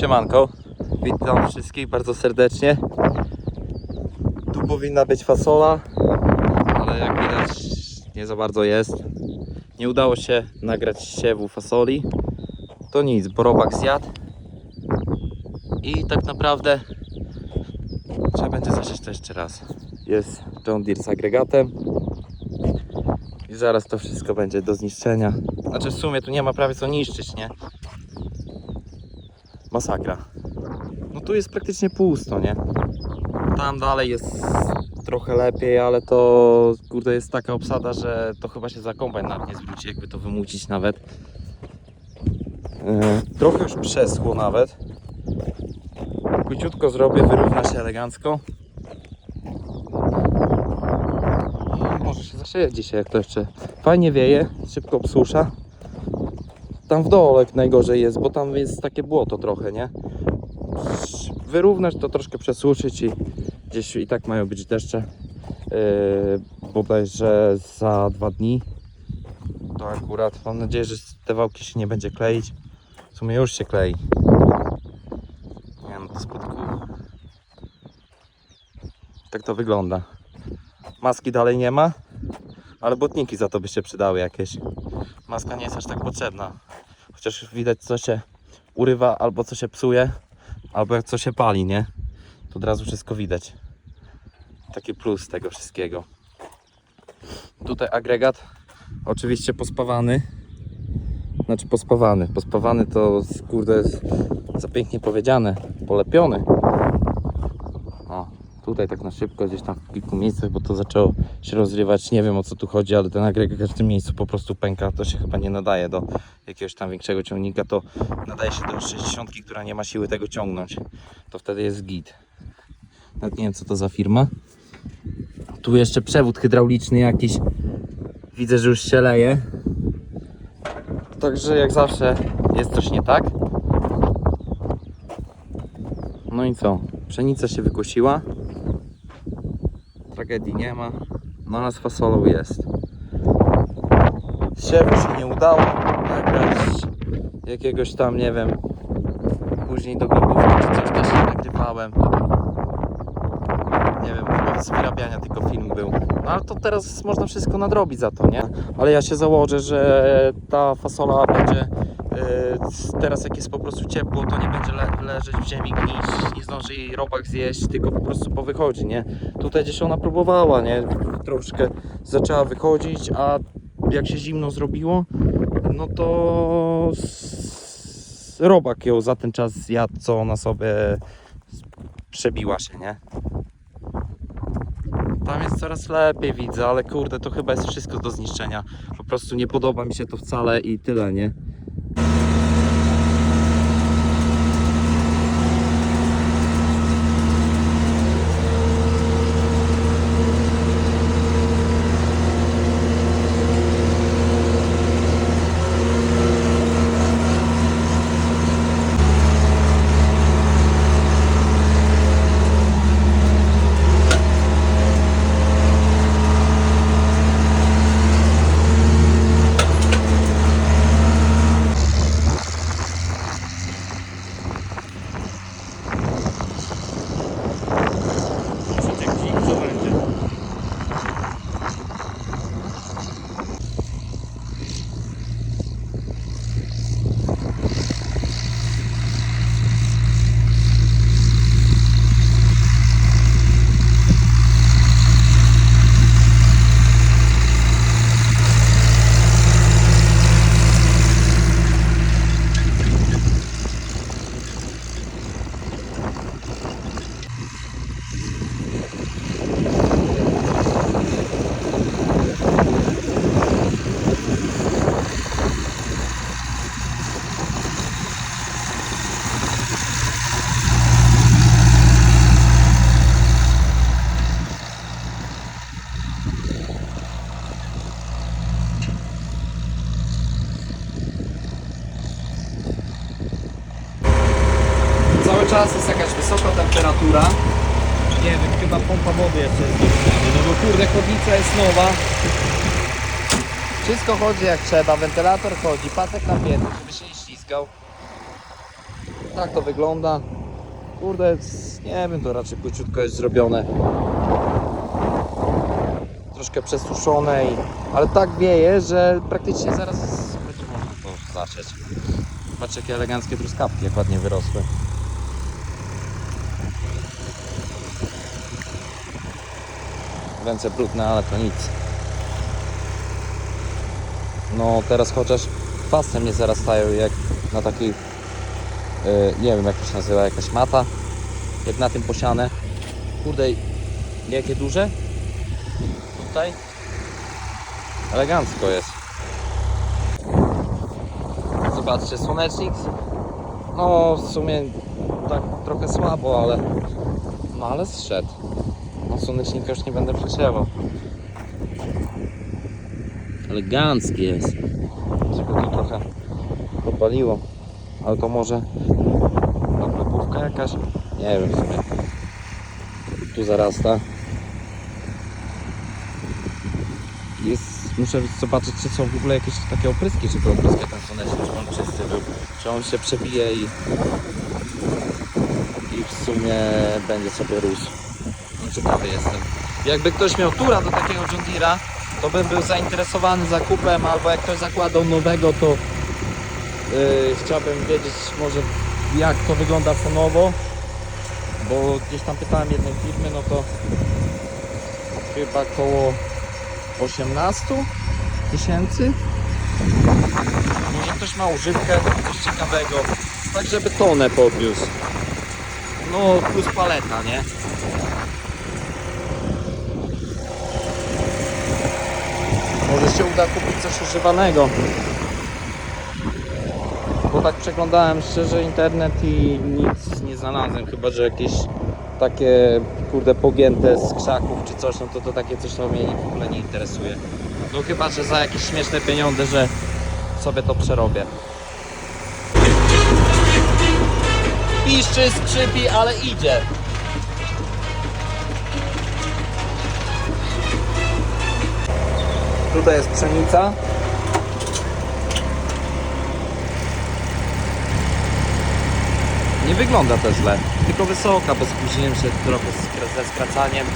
Siemanko, witam wszystkich bardzo serdecznie. Tu powinna być fasola, ale jak widać nie za bardzo jest. Nie udało się nagrać siewu fasoli. To nic, bo robak zjadł. I tak naprawdę trzeba będzie zasiać to jeszcze raz. Jest John Deere z agregatem. I zaraz to wszystko będzie do zniszczenia. Znaczy w sumie tu nie ma prawie co niszczyć, nie? Masakra. No tu jest praktycznie pusto, nie? Tam dalej jest trochę lepiej, ale to kurde jest taka obsada, że to chyba się za kombajn nawet nie zwróci, jakby to wymucić nawet. E, trochę już przeschło nawet. Króciutko zrobię, wyrówna się elegancko. Może się zasieje dzisiaj, jak to jeszcze fajnie wieje, szybko obsusza. Tam w dole najgorzej jest, bo tam jest takie błoto trochę, nie? Wyrównać to troszkę przesuszyć i gdzieś i tak mają być deszcze. Yy, bodajże za dwa dni. To akurat mam nadzieję, że te wałki się nie będzie kleić. W sumie już się klei. Nie no, to skutku. Tak to wygląda. Maski dalej nie ma, ale botniki za to by się przydały jakieś. Maska nie jest aż tak potrzebna. Chociaż widać co się urywa, albo co się psuje, albo co się pali, nie? To od razu wszystko widać. Taki plus tego wszystkiego. Tutaj agregat, oczywiście pospawany. Znaczy pospawany. Pospawany to kurde za pięknie powiedziane. Polepiony. Tutaj tak na szybko, gdzieś tam w kilku miejscach, bo to zaczęło się rozrywać. Nie wiem o co tu chodzi, ale ten agregat w każdym miejscu po prostu pęka. To się chyba nie nadaje do jakiegoś tam większego ciągnika. To nadaje się do 60, która nie ma siły tego ciągnąć. To wtedy jest git. Nawet nie wiem co to za firma. Tu jeszcze przewód hydrauliczny jakiś. Widzę, że już się leje. Także jak zawsze jest coś nie tak. No i co? Pszenica się wykosiła. Tragedii nie ma. No z fasolą jest. Siewu się nie udało nagrać jakiegoś tam, nie wiem, później do grobówki czy coś też nie nagrywałem. Nie wiem, chyba z wyrabiania tylko film był. No ale to teraz można wszystko nadrobić za to, nie? Ale ja się założę, że ta fasola będzie teraz jak jest po prostu ciepło, to nie będzie le leżeć w ziemi, gnić, nie zdąży jej robak zjeść, tylko po prostu powychodzi, nie? Tutaj gdzieś ona próbowała, nie? Troszkę zaczęła wychodzić, a jak się zimno zrobiło, no to robak ją za ten czas zjadł, co ona sobie przebiła się, nie? Tam jest coraz lepiej widzę, ale kurde, to chyba jest wszystko do zniszczenia. Po prostu nie podoba mi się to wcale i tyle, nie? Cały czas jest jakaś wysoka temperatura. Nie wiem, chyba pompa wody jeszcze jest zniszczona. No bo kurde, chłodnica jest nowa. Wszystko chodzi jak trzeba, wentylator chodzi, pasek napięty, żeby się nie ślizgał. tak to wygląda. Kurde, nie wiem, to raczej króciutko jest zrobione. Troszkę przesuszone, i, ale tak wieje, że praktycznie zaraz będzie można to zacząć. Patrz jakie eleganckie truskawki, jak ładnie wyrosły. Ręce brudne, ale to nic. No teraz chociaż pasem nie zarastają jak na takiej, yy, nie wiem jak to się nazywa, jakaś mata, jak na tym posiane. Kurde, jakie duże? Tutaj? Elegancko jest. Zobaczcie, słonecznik. No w sumie tak trochę słabo, ale no ale zszedł. Słonecznika już nie będę przesiewał. Elegancki jest. Tylko tu trochę podpaliło. Ale to może naplepówka jakaś? Nie wiem w sumie. Tu zarasta. Jest, muszę zobaczyć czy są w ogóle jakieś takie opryski, żeby opryskać ten słonecznik, czy on czysty był. Czy on się przebije i, i w sumie będzie sobie rósł. No, ciekawy jestem. Jakby ktoś miał tura do takiego John to bym był zainteresowany zakupem, albo jak ktoś zakładał nowego, to yy, chciałbym wiedzieć może jak to wygląda fonowo, bo gdzieś tam pytałem jednej firmy, no to chyba koło 18 tysięcy. No jak ktoś ma używkę, coś ciekawego, tak żeby tonę podniósł. No plus paleta, nie? Może się uda kupić coś używanego. Bo tak przeglądałem szczerze internet i nic nie znalazłem, chyba że jakieś takie kurde pogięte z krzaków czy coś, no to to takie coś to mnie w ogóle nie interesuje. No chyba, że za jakieś śmieszne pieniądze, że sobie to przerobię. Piszczy, skrzypi, ale idzie. Tutaj jest pszenica. Nie wygląda to źle, tylko wysoka, bo spóźniłem się trochę ze skracaniem